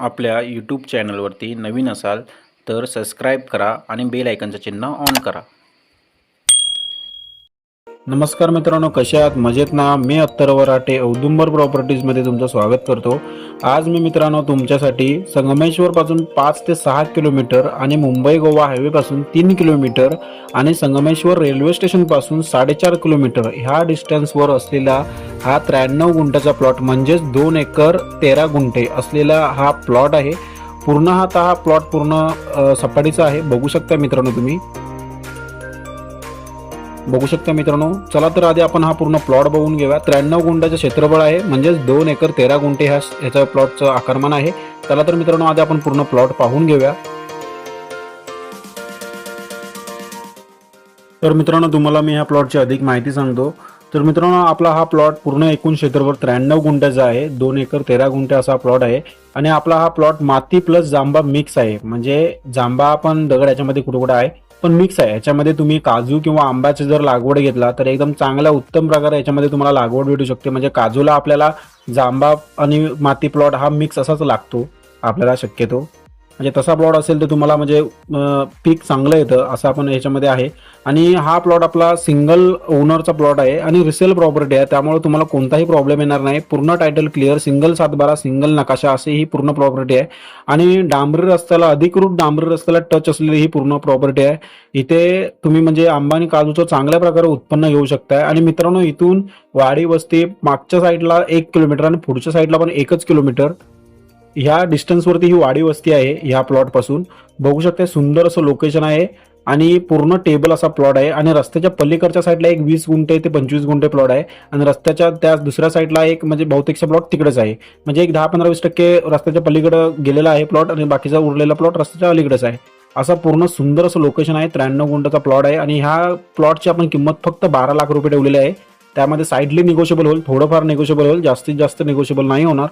आपल्या यूट्यूब चॅनलवरती नवीन असाल तर सबस्क्राईब करा आणि बेल आयकनचं चिन्ह ऑन करा. नमस्कार मित्रांनो कशा आहात? मजेत ना? मी अत्तर वराटे औदुंबर प्रॉपर्टीजमध्ये तुमचं स्वागत करतो. आज मी मित्रांनो तुमच्यासाठी संगमेश्वरपासून पाच ते सहा किलोमीटर आणि मुंबई गोवा हायवेपासून तीन किलोमीटर आणि संगमेश्वर रेल्वे स्टेशनपासून साडेचार किलोमीटर ह्या डिस्टन्सवर असलेला हा त्र्याण्णव गुंठाचा प्लॉट म्हणजेच दोन एकर तेरा गुंठे असलेला हा प्लॉट आहे. पूर्ण हा आता हा प्लॉट पूर्ण सपाटीचा आहे. बघू शकता मित्रांनो तुम्ही. बघू शकता मित्रांनो. चला तर आधी आपण हा पूर्ण प्लॉट बघून घेऊया. त्र्याण्णव गुंठाचं क्षेत्रफळ आहे म्हणजेच दोन एकर तेरा गुंठे ह्या ह्याच्या प्लॉटचं आकारमान आहे. चला तर मित्रांनो आधी आपण पूर्ण प्लॉट पाहून घेऊया. तर मित्रांनो तुम्हाला मी ह्या प्लॉटची अधिक माहिती सांगतो. तर मित्रांनो आपला हा प्लॉट पूर्ण एकूण क्षेत्रफळ त्र्याण्णव गुंठ्याचा आहे. दोन एकर तेरा गुंठे असा प्लॉट आहे. आणि आपला हा प्लॉट माती प्लस जांबा मिक्स आहे. म्हणजे जांबा पण दगड याच्यामध्ये कुठे कुठे आहे पण मिक्स आहे. याच्यामध्ये तुम्ही काजू किंवा आंब्याची जर लागवड घेतला तर एकदम चांगल्या उत्तम प्रकारे याच्यामध्ये तुम्हाला लागवड भेटू शकते. म्हणजे काजूला आपल्याला जांबा आणि माती प्लॉट हा मिक्स असाच लागतो आपल्याला शक्यतो. म्हणजे तसा प्लॉट असेल तर तुम्हाला म्हणजे पीक चांगलं येतं असं आपण याच्यामध्ये आहे. आणि हा प्लॉट आपला सिंगल ओनरचा प्लॉट आहे आणि रिसेल प्रॉपर्टी आहे. त्यामुळे तुम्हाला कोणताही प्रॉब्लेम येणार नाही. पूर्ण टायटल क्लिअर सिंगल सातबारा सिंगल नकाशा अशी ही पूर्ण प्रॉपर्टी आहे. आणि डांबरी रस्त्याला अधिकृत डांबरी रस्त्याला टच असलेली ही पूर्ण प्रॉपर्टी आहे. इथे तुम्ही म्हणजे अंबानी काजूचं चांगल्या प्रकारे उत्पन्न घेऊ शकताय. आणि मित्रांनो इथून वाडी वस्ती मागच्या साईडला एक किलोमीटर आणि पुढच्या साईडला पण एकच किलोमीटर. ह्या डिस्टन्सवरती ही वाडी वस्ती आहे ह्या प्लॉटपासून बघू शकता सुंदर असं लोकेशन आहे आणि पूर्ण टेबल असा प्लॉट आहे आणि रस्त्याच्या पलीकडच्या साईडला एक वीस गुंठे ते पंचवीस गुंठे प्लॉट आहे आणि रस्त्याच्या त्या दुसऱ्या साईडला एक म्हणजे बहुतेकचा प्लॉट तिकडेच आहे. म्हणजे एक दहा पंधरा वीस टक्के रस्त्याच्या पलीकडं गेलेला आहे प्लॉट आणि बाकीचा उरलेला प्लॉट रस्त्याच्या अलीकडेच आहे. असा पूर्ण सुंदर असं लोकेशन आहे त्र्याण्णव गुंठाचा प्लॉट आहे आणि ह्या प्लॉटची आपण किंमत फक्त बारा लाख रुपये ठेवलेली आहे. त्यामध्ये साईडली निगोशिएबल होईल थोडंफार निगोशिएबल होईल जास्तीत जास्त निगोशिएबल नाही होणार.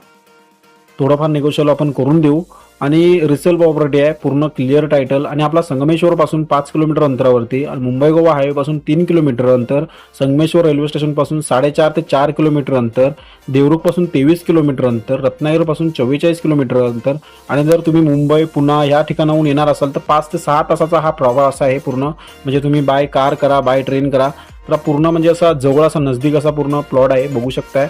थोडंफार निगोशियल आपण करून देऊ. आणि रिसेल प्रॉपर्टी आहे पूर्ण क्लिअर टायटल आणि आपला संगमेश्वर पासून पाच किलोमीटर अंतरावरती आणि मुंबई गोवा हायवे पासून तीन किलोमीटर अंतर संगमेश्वर रेल्वे स्टेशनपासून साडेचार ते चार किलोमीटर अंतर देवरुखपासून तेवीस किलोमीटर अंतर रत्नागिरी पासून चव्वेचाळीस किलोमीटर अंतर आणि जर तुम्ही मुंबई पुन्हा या ठिकाणाहून येणार असाल तर पाच ते सहा तासाचा हा प्रवास आहे पूर्ण. म्हणजे तुम्ही बाय कार करा बाय ट्रेन करा. तर पूर्ण म्हणजे असा जवळ असा नजदीक असा पूर्ण प्लॉट आहे बघू शकताय.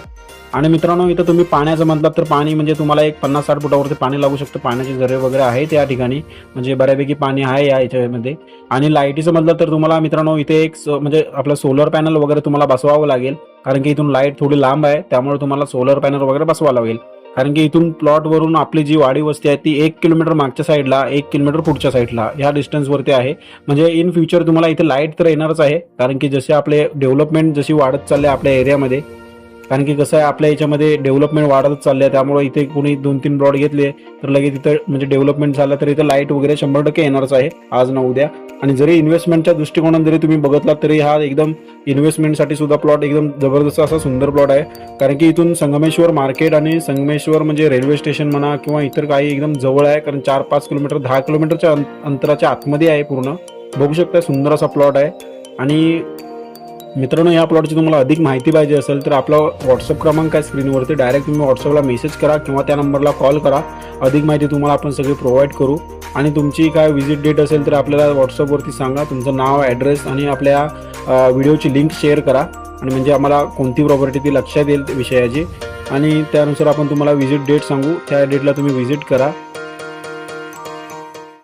आणि मित्रांनो इथं तुम्ही पाण्याचं म्हटलं तर पाणी म्हणजे तुम्हाला एक पन्नास साठ फुटावरती पाणी लागू शकतं. पाण्याचे झरे वगैरे आहेत या ठिकाणी. म्हणजे बऱ्यापैकी पाणी आहे या याच्यामध्ये आणि लाईटीचं म्हटलं तर तुम्हाला मित्रांनो इथे एक स- म्हणजे आपलं सोलर पॅनल वगैरे तुम्हाला बसवावं लागेल. कारण की इथून लाइट थोडी लांब आहे त्यामुळे तुम्हाला सोलर पॅनल वगैरे बसवावं लागेल. कारण की इथून प्लॉटवरून आपली जी वाडी वस्ती आहे ती एक किलोमीटर मागच्या साईडला एक किलोमीटर पुढच्या साईडला ह्या डिस्टन्सवरती आहे. म्हणजे इन फ्युचर तुम्हाला इथे लाइट तर येणारच आहे कारण की जसे आपले डेव्हलपमेंट जशी वाढत चालले आहे आपल्या एरियामध्ये कारण की कसं आहे आपल्या याच्यामध्ये डेव्हलपमेंट वाढतच चालली आहे. त्यामुळे इथे कोणी दोन तीन ब्रॉड घेतले तर लगेच इथं म्हणजे डेव्हलपमेंट झालं तर इथं लाइट वगैरे शंभर टक्के येणारच आहे. आज ना उद्या. आणि जरी इन्व्हेस्टमेंटच्या दृष्टिकोनात जरी तुम्ही बघितला तरी हा एकदम इन्व्हेस्टमेंटसाठी सुद्धा प्लॉट एकदम जबरदस्त असा सुंदर प्लॉट आहे. कारण की इथून संगमेश्वर मार्केट आणि संगमेश्वर म्हणजे रेल्वे स्टेशन म्हणा किंवा इतर काही एकदम जवळ आहे कारण चार पाच किलोमीटर दहा किलोमीटरच्या अंतराच्या आतमध्ये आहे पूर्ण. बघू शकता सुंदर असा प्लॉट आहे. आणि मित्रांनो या प्लॉटची तुम्हाला अधिक माहिती पाहिजे असेल तर आपला व्हॉट्सअप क्रमांक आहे स्क्रीनवरती डायरेक्ट तुम्ही व्हॉट्सअपला मेसेज करा किंवा त्या नंबरला कॉल करा. अधिक माहिती तुम्हाला आपण सगळी प्रोव्हाइड करू. आणि तुमची काय व्हिजिट डेट असेल तर आपल्याला व्हॉट्सअपवरती सांगा. तुमचं नाव ॲड्रेस आणि आपल्या व्हिडिओची लिंक शेअर करा. आणि म्हणजे आम्हाला कोणती प्रॉपर्टी ती लक्षात येईल विषयाची. आणि त्यानुसार आपण तुम्हाला व्हिजिट डेट सांगू. त्या डेटला तुम्ही व्हिजिट करा.